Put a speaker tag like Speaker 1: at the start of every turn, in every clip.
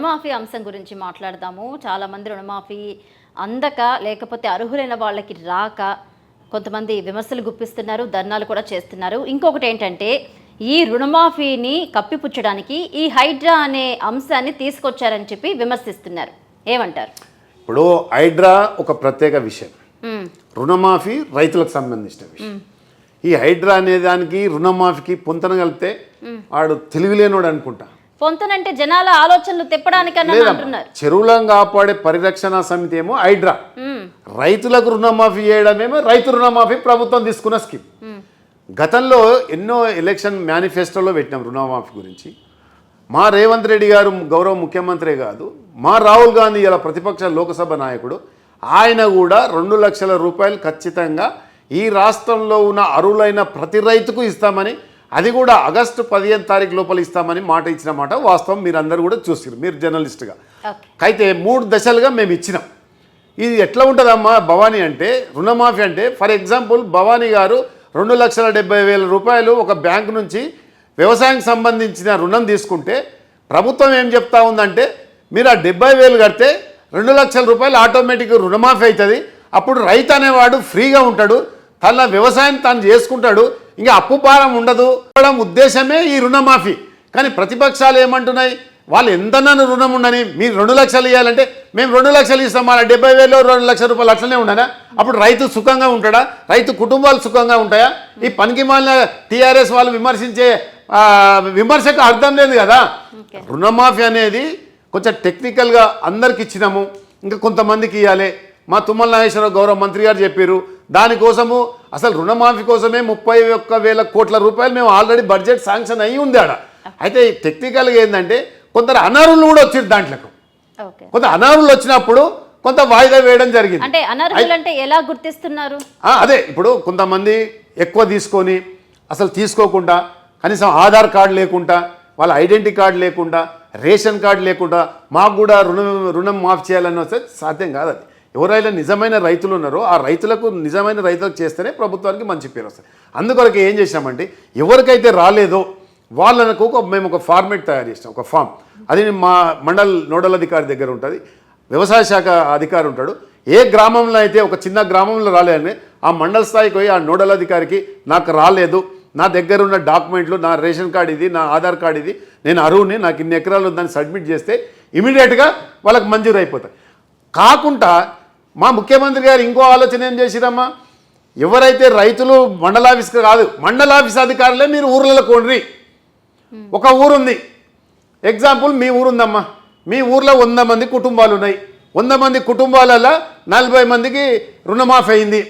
Speaker 1: రుణమాఫీ అంశం గురించి మాట్లాడదాము. చాలామంది రుణమాఫీ అందక లేకపోతే అర్హులైన వాళ్ళకి రాక కొంతమంది విమర్శలు గుప్పిస్తున్నారు ధర్నాలు కూడా చేస్తున్నారు. ఇంకొకటి ఏంటంటే ఈ రుణమాఫీని కప్పిపుచ్చడానికి ఈ హైడ్రా అనే అంశాన్ని తీసుకొచ్చారని చెప్పి విమర్శిస్తున్నారు. ఏమంటారు?
Speaker 2: ఇప్పుడు హైడ్రా ఒక ప్రత్యేక విషయం. రుణమాఫీ రైతులకు సంబంధించిన విషయం. ఈ హైడ్రా అనే దానికి రుణమాఫీకి పొంతన కలిపితే వాడు తెలివిలేనోడు అనుకుంటా.
Speaker 1: పొంతనంటే జనాల ఆలోచనలు తిప్పడానికన్నా అంటున్నారు.
Speaker 2: చెరువులను కాపాడే పరిరక్షణ సమితి ఏమో హైడ్రా. రైతులకు రుణమాఫీ చేయడమేమో రైతు రుణమాఫీ ప్రభుత్వం తీసుకున్న స్కీమ్. గతంలో ఎన్నో ఎలక్షన్ మేనిఫెస్టోలో పెట్టినాం రుణమాఫీ గురించి. మా రేవంత్ రెడ్డి గారు గౌరవ ముఖ్యమంత్రి కాదు మా రాహుల్ గాంధీ ఇలా ప్రతిపక్ష లోకసభ నాయకుడు ఆయన కూడా రెండు లక్షల రూపాయలు ఖచ్చితంగా ఈ రాష్ట్రంలో ఉన్న అరువులైన ప్రతి రైతుకు ఇస్తామని అది కూడా ఆగస్టు పదిహేను తారీఖు లోపల ఇస్తామని మాట ఇచ్చిన మాట వాస్తవం మీరు అందరూ కూడా చూసారు మీరు జర్నలిస్ట్గా. అయితే మూడు దశలుగా మేము ఇచ్చినాం. ఇది ఎట్లా ఉంటుందమ్మా భవానీ అంటే రుణమాఫీ అంటే ఫర్ ఎగ్జాంపుల్ భవానీ గారు రెండు లక్షల డెబ్బై వేల రూపాయలు ఒక బ్యాంక్ నుంచి వ్యవసాయానికి సంబంధించిన రుణం తీసుకుంటే ప్రభుత్వం ఏం చెప్తా ఉందంటే మీరు ఆ డెబ్బై వేలు కడితే రెండు లక్షల రూపాయలు ఆటోమేటిక్ రుణమాఫీ అవుతుంది. అప్పుడు రైతు అనేవాడు ఫ్రీగా ఉంటాడు తన వ్యవసాయం తాను చేసుకుంటాడు ఇంకా అప్పు భారం ఉండదు. ఉద్దేశమే ఈ రుణమాఫీ. కానీ ప్రతిపక్షాలు ఏమంటున్నాయి? వాళ్ళు ఎంతనన్ను రుణం ఉండని మీరు రెండు లక్షలు ఇవ్వాలంటే మేము రెండు లక్షలు ఇస్తాం. మన డెబ్బై వేలు రెండు లక్షల రూపాయలు అట్లనే ఉండనా? అప్పుడు రైతు సుఖంగా ఉంటాడా? రైతు కుటుంబాలు సుఖంగా ఉంటాయా? ఈ పనికి మాలిన టీఆర్ఎస్ వాళ్ళు విమర్శించే విమర్శకు అర్థం లేదు కదా. రుణమాఫీ అనేది కొంచెం టెక్నికల్గా అందరికి ఇచ్చినాము. ఇంకా కొంతమందికి ఇవ్వాలి మా తుమ్మల నాగేశ్వరరావు గౌరవ మంత్రి గారు చెప్పారు. దానికోసము అసలు రుణమాఫీ కోసమే ముప్పై ఒక్క వేల కోట్ల రూపాయలు మేము ఆల్రెడీ బడ్జెట్ శాంక్షన్ అయ్యి ఉంది ఆడ. అయితే టెక్నికల్గా ఏంటంటే కొందరు అనర్హులు కూడా వచ్చారు దాంట్లోకి. కొంత అనర్హులు వచ్చినప్పుడు కొంత వాయిదా వేయడం జరిగింది.
Speaker 1: అంటే అనర్హులు అంటే ఎలా గుర్తిస్తున్నారు?
Speaker 2: అదే ఇప్పుడు కొంతమంది ఎక్కువ తీసుకొని అసలు తీసుకోకుండా కనీసం ఆధార్ కార్డు లేకుండా వాళ్ళ ఐడెంటిటీ కార్డు లేకుండా రేషన్ కార్డు లేకుండా మాకు కూడా రుణం రుణం మాఫ్ చేయాలని వస్తే సాధ్యం కాదు అది. ఎవరైనా నిజమైన రైతులు ఉన్నారో ఆ రైతులకు నిజమైన రైతులకు చేస్తేనే ప్రభుత్వానికి మంచి పేరు వస్తుంది. అందుకొరకు ఏం చేసామంటే ఎవరికైతే రాలేదో వాళ్ళకు ఒక మేము ఒక ఫార్మేట్ తయారు చేసినాం ఒక ఫామ్. అది మా మండల్ నోడల్ అధికారి దగ్గర ఉంటుంది వ్యవసాయ శాఖ అధికారి ఉంటాడు. ఏ గ్రామంలో అయితే ఒక చిన్న గ్రామంలో రాలేదని ఆ మండల స్థాయికి పోయి ఆ నోడల్ అధికారికి నాకు రాలేదు నా దగ్గర ఉన్న డాక్యుమెంట్లు నా రేషన్ కార్డు ఇది నా ఆధార్ కార్డు ఇది నేను అరువుని నాకు ఇన్ని ఎకరాలు ఉందని సబ్మిట్ చేస్తే ఇమీడియట్గా వాళ్ళకి మంజూరు అయిపోతాయి కాకుండా మా ముఖ్యమంత్రి గారు ఇంకో ఆలోచన ఏం చేసిరమ్మా? ఎవరైతే రైతులు మండలాఫీస్ కాదు మండలాఫీస్ అధికారులే మీరు ఊర్లలో కొండ్రి ఒక ఊరుంది. ఎగ్జాంపుల్ మీ ఊరుందమ్మా. మీ ఊర్లో వంద మంది కుటుంబాలు ఉన్నాయి వంద మంది కుటుంబాలలో నలభై మందికి రుణమాఫీ అయింది.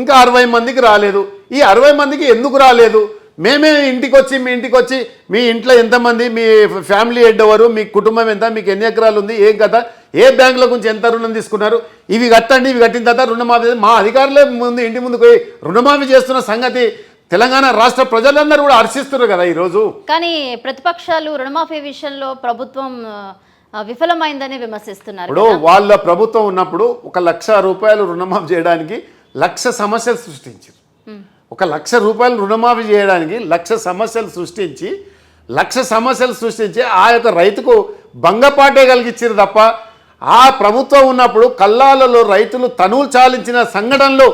Speaker 2: ఇంకా అరవై మందికి రాలేదు. ఈ అరవై మందికి ఎందుకు రాలేదు? మేమే ఇంటికి వచ్చి మీ ఇంటికి వచ్చి మీ ఇంట్లో ఎంతమంది మీ ఫ్యామిలీ హెడ్ ఎవరు మీ కుటుంబం ఎంత మీకు ఎన్ని ఎకరాలు ఉంది ఏం కదా ఏ బ్యాంకుల గురించి ఎంత రుణం తీసుకున్నారు? ఇవి కట్టండి ఇవి కట్టిన తర్వాత రుణమాఫీ మా అధికారులే ముందు ఇంటి ముందుకు పోయి రుణమాఫీ చేస్తున్న సంగతి తెలంగాణ రాష్ట్ర ప్రజలందరూ కూడా హర్షిస్తున్నారు కదా ఈరోజు.
Speaker 1: కానీ ప్రతిపక్షాలు రుణమాఫీ విషయంలో ప్రభుత్వం విఫలమైందని విమర్శిస్తున్నారు
Speaker 2: ఇప్పుడు వాళ్ళ ప్రభుత్వం ఉన్నప్పుడు ఒక లక్ష రూపాయలు రుణమాఫీ చేయడానికి లక్ష సమస్యలు సృష్టించారు. ఒక లక్ష రూపాయలు రుణమాఫీ చేయడానికి లక్ష సమస్యలు సృష్టించి లక్ష సమస్యలు సృష్టించి ఆ యొక్క రైతుకు భంగపాటే కలిగించారు తప్ప ఆ ప్రభుత్వం ఉన్నప్పుడు కల్లాలలో రైతులు తనువులు చాలించిన సంఘటనలు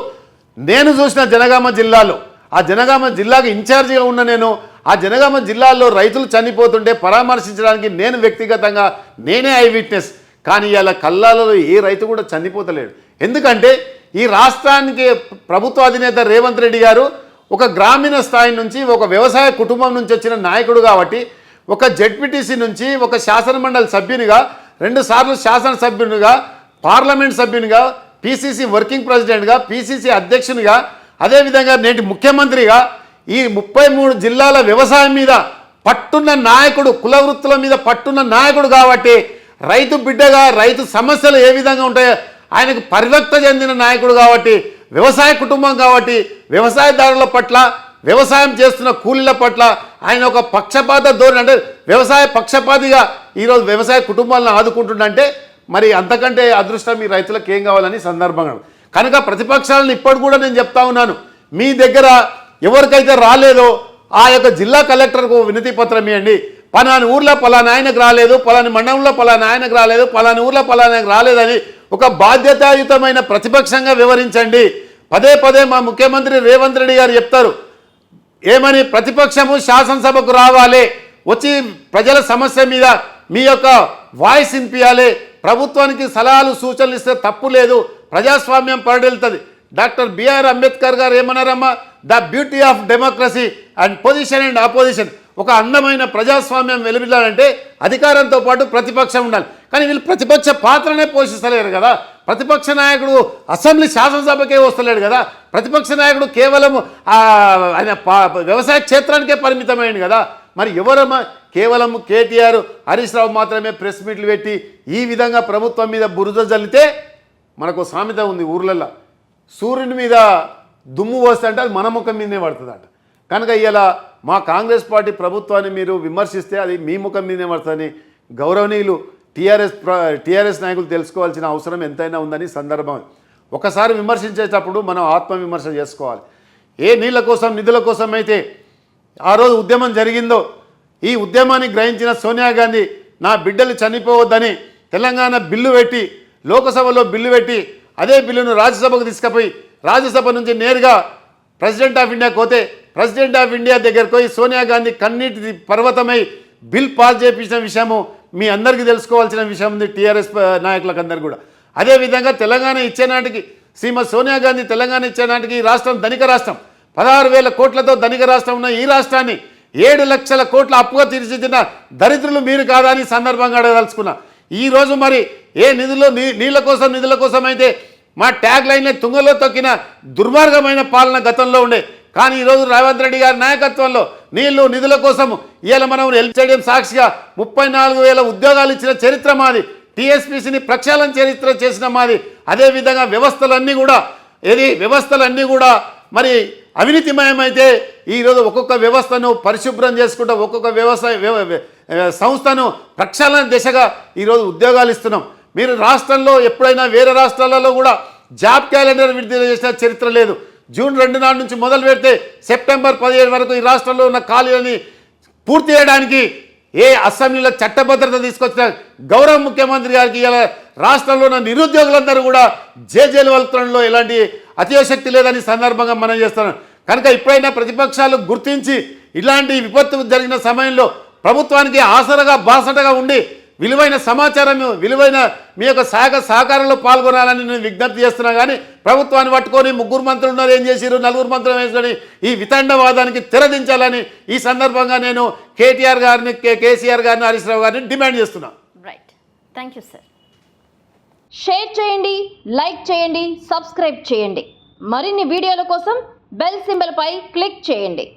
Speaker 2: నేను చూసిన జనగామ జిల్లాలో. ఆ జనగామ జిల్లాకి ఇన్ఛార్జిగా ఉన్న నేను ఆ జనగామ జిల్లాలో రైతులు చనిపోతుంటే పరామర్శించడానికి నేను వ్యక్తిగతంగా నేనే ఐ విట్నెస్. కానీ ఇలా కల్లాలలో ఏ రైతు కూడా చనిపోతలేడు. ఎందుకంటే ఈ రాష్ట్రానికి ప్రభుత్వ అధినేత రేవంత్ రెడ్డి గారు ఒక గ్రామీణ స్థాయి నుంచి ఒక వ్యవసాయ కుటుంబం నుంచి వచ్చిన నాయకుడు కాబట్టి ఒక జెడ్పీటీసీ నుంచి ఒక శాసనమండలి సభ్యునిగా రెండు సార్లు శాసనసభ్యునిగా పార్లమెంట్ సభ్యునిగా పీసీసీ వర్కింగ్ ప్రెసిడెంట్గా పీసీసీ అధ్యక్షునిగా అదేవిధంగా నేటి ముఖ్యమంత్రిగా ఈ ముప్పై మూడు జిల్లాల వ్యవసాయం మీద పట్టున్న నాయకుడు కుల వృత్తుల మీద పట్టున్న నాయకుడు కాబట్టి రైతు బిడ్డగా రైతు సమస్యలు ఏ విధంగా ఉంటాయో ఆయనకు పరివక్త చెందిన నాయకుడు కాబట్టి వ్యవసాయ కుటుంబం కాబట్టి వ్యవసాయదారుల పట్ల వ్యవసాయం చేస్తున్న కూలీల పట్ల ఆయన ఒక పక్షపాత ధోరణి. అంటే వ్యవసాయ పక్షపాతిగా ఈరోజు వ్యవసాయ కుటుంబాలను ఆదుకుంటుండంటే మరి అంతకంటే అదృష్టం ఈ రైతులకు ఏం కావాలని సందర్భంగా కనుక ప్రతిపక్షాలను ఇప్పటి కూడా నేను చెప్తా ఉన్నాను. మీ దగ్గర ఎవరికైతే రాలేదో ఆ యొక్క జిల్లా కలెక్టర్కు వినతి పత్రం ఇవ్వండి. పలాని ఊర్లో పలానా ఆయనకు రాలేదు పలాని మండలంలో పలానా ఆయనకు రాలేదు పలాని ఊర్లో పలానాకు రాలేదని ఒక బాధ్యతాయుతమైన ప్రతిపక్షంగా వివరించండి. పదే పదే మా ముఖ్యమంత్రి రేవంత్ రెడ్డి గారు చెప్తారు. ఏమని ప్రతిపక్షము శాసనసభకు రావాలి వచ్చి ప్రజల సమస్య మీద మీ యొక్క వాయిస్ వినిపించాలి ప్రభుత్వానికి సలహాలు సూచనలు ఇస్తే తప్పు లేదు ప్రజాస్వామ్యం పరిడెళ్తుంది డాక్టర్ బిఆర్ అంబేద్కర్ గారు ఏమన్నారమ్మా? The beauty of democracy and position and opposition ఒక అందమైన ప్రజాస్వామ్యం వెలువడాలంటే అధికారంతో పాటు ప్రతిపక్షం ఉండాలి. కానీ వీళ్ళు ప్రతిపక్ష పాత్రనే పోషిస్తలేరు కదా. ప్రతిపక్ష నాయకుడు అసెంబ్లీ శాసనసభకే వస్తలేడు కదా. ప్రతిపక్ష నాయకుడు కేవలం ఆయన వ్యవసాయ క్షేత్రానికే పరిమితమైంది కదా. మరి ఎవరమ్మా కేవలం కేటీఆర్ హరీష్ రావు మాత్రమే ప్రెస్ మీట్లు పెట్టి ఈ విధంగా ప్రభుత్వం మీద బురద జల్లితే మనకు సామెత ఉంది ఊర్లలో సూర్యుని మీద దుమ్ము పోస్తే అది మన ముఖం మీదనే పడుతుందట. కనుక ఇలా మా కాంగ్రెస్ పార్టీ ప్రభుత్వాన్ని మీరు విమర్శిస్తే అది మీ ముఖం మీదనే పడుతుందని గౌరవనీయులు టీఆర్ఎస్ టీఆర్ఎస్ నాయకులు తెలుసుకోవాల్సిన అవసరం ఎంతైనా ఉందని సందర్భం. ఒకసారి విమర్శించేటప్పుడు మనం ఆత్మవిమర్శ చేసుకోవాలి. ఏ నీళ్ళ కోసం నిధుల కోసం అయితే ఆ రోజు ఉద్యమం జరిగిందో ఈ ఉద్యమాన్ని గ్రహించిన సోనియా గాంధీ నా బిడ్డలు చనిపోవద్దని తెలంగాణ బిల్లు పెట్టి లోకసభలో బిల్లు పెట్టి అదే బిల్లును రాజ్యసభకు తీసుకుపోయి రాజ్యసభ నుంచి నేరుగా ప్రెసిడెంట్ ఆఫ్ ఇండియా పోతే ప్రెసిడెంట్ ఆఫ్ ఇండియా దగ్గరకు పోయి సోనియా గాంధీ కన్నీటి పర్వతమై బిల్ పాస్ చేపించిన విషయము మీ అందరికీ తెలుసుకోవాల్సిన విషయం ఉంది టీఆర్ఎస్ నాయకులకు అందరు కూడా. అదేవిధంగా తెలంగాణ ఇచ్చేనాటికి శ్రీమతి సోనియా గాంధీ తెలంగాణ ఇచ్చేనాటికి ఈ రాష్ట్రం ధనిక రాష్ట్రం. పదహారు వేల కోట్లతో ధనిక రాష్ట్రం ఉన్న ఈ రాష్ట్రాన్ని ఏడు లక్షల కోట్ల అప్పుగా తీర్చిదిన దరిద్రులు మీరు కాదా అని సందర్భంగా అడగదలుచుకున్నా. ఈరోజు మరి ఏ నిధులు నీ నీళ్ళ కోసం నిధుల కోసం అయితే మా ట్యాగ్ లైన్లే తుంగలో తొక్కిన దుర్మార్గమైన పాలన గతంలో ఉండే. కానీ ఈరోజు రేవంత్ రెడ్డి గారి నాయకత్వంలో నీళ్ళు నిధుల కోసం ఇవాళ మనం ఎల్ స్టేడియం సాక్షిగా ముప్పై నాలుగు వేల ఉద్యోగాలు ఇచ్చిన చరిత్ర మాది. టీఎస్పీసీని ప్రక్షాళన చరిత్ర చేసిన మాది అదేవిధంగా వ్యవస్థలన్నీ కూడా ఏది వ్యవస్థలన్నీ కూడా మరి అవినీతిమయమైతే ఈరోజు ఒక్కొక్క వ్యవస్థను పరిశుభ్రం చేసుకుంటూ ఒక్కొక్క వ్యవసాయ సంస్థను ప్రక్షాళన దిశగా ఈరోజు ఉద్యోగాలు ఇస్తున్నాం. మీరు రాష్ట్రంలో ఎప్పుడైనా వేరే రాష్ట్రాలలో కూడా జాబ్ క్యాలెండర్ విడుదల చేసిన చరిత్ర లేదు. జూన్ రెండు నాడు నుంచి మొదలు పెడితే సెప్టెంబర్ పదిహేడు వరకు ఈ రాష్ట్రంలో ఉన్న ఖాళీలని పూర్తి చేయడానికి ఏ అసెంబ్లీలో చట్టభద్రత తీసుకొచ్చిన గౌరవ ముఖ్యమంత్రి గారికి ఇలా రాష్ట్రంలో ఉన్న నిరుద్యోగులందరూ కూడా జేజేలు వలతడంలో ఎలాంటి అతిశక్తి లేదని సందర్భంగా మనం చేస్తున్నాం. కనుక ఇప్పుడైనా ప్రతిపక్షాలు గుర్తించి ఇలాంటి విపత్తు జరిగిన సమయంలో ప్రభుత్వానికి ఆసరగా బాసటగా ఉండి విలువైన సమాచారం విలువైన మీ యొక్క సహక సహకారంలో పాల్గొనాలని నేను విజ్ఞప్తి చేస్తున్నా కానీ ప్రభుత్వాన్ని పట్టుకొని ముగ్గురు మంత్రులు ఉన్నారు ఏం చేసిరు నలుగురు మంత్రులు వేసుకొని ఈ వితండవాదానికి తెరదించాలని ఈ సందర్భంగా నేను కేటీఆర్ గారిని కేసీఆర్ గారిని హరీష్ రావు గారిని డిమాండ్ చేస్తున్నా.
Speaker 1: Right thank you sir
Speaker 3: share చేయండి లైక్ చేయండి సబ్స్క్రైబ్ చేయండి. మరిన్ని వీడియోల కోసం బెల్ సింబల్పై క్లిక్ చేయండి.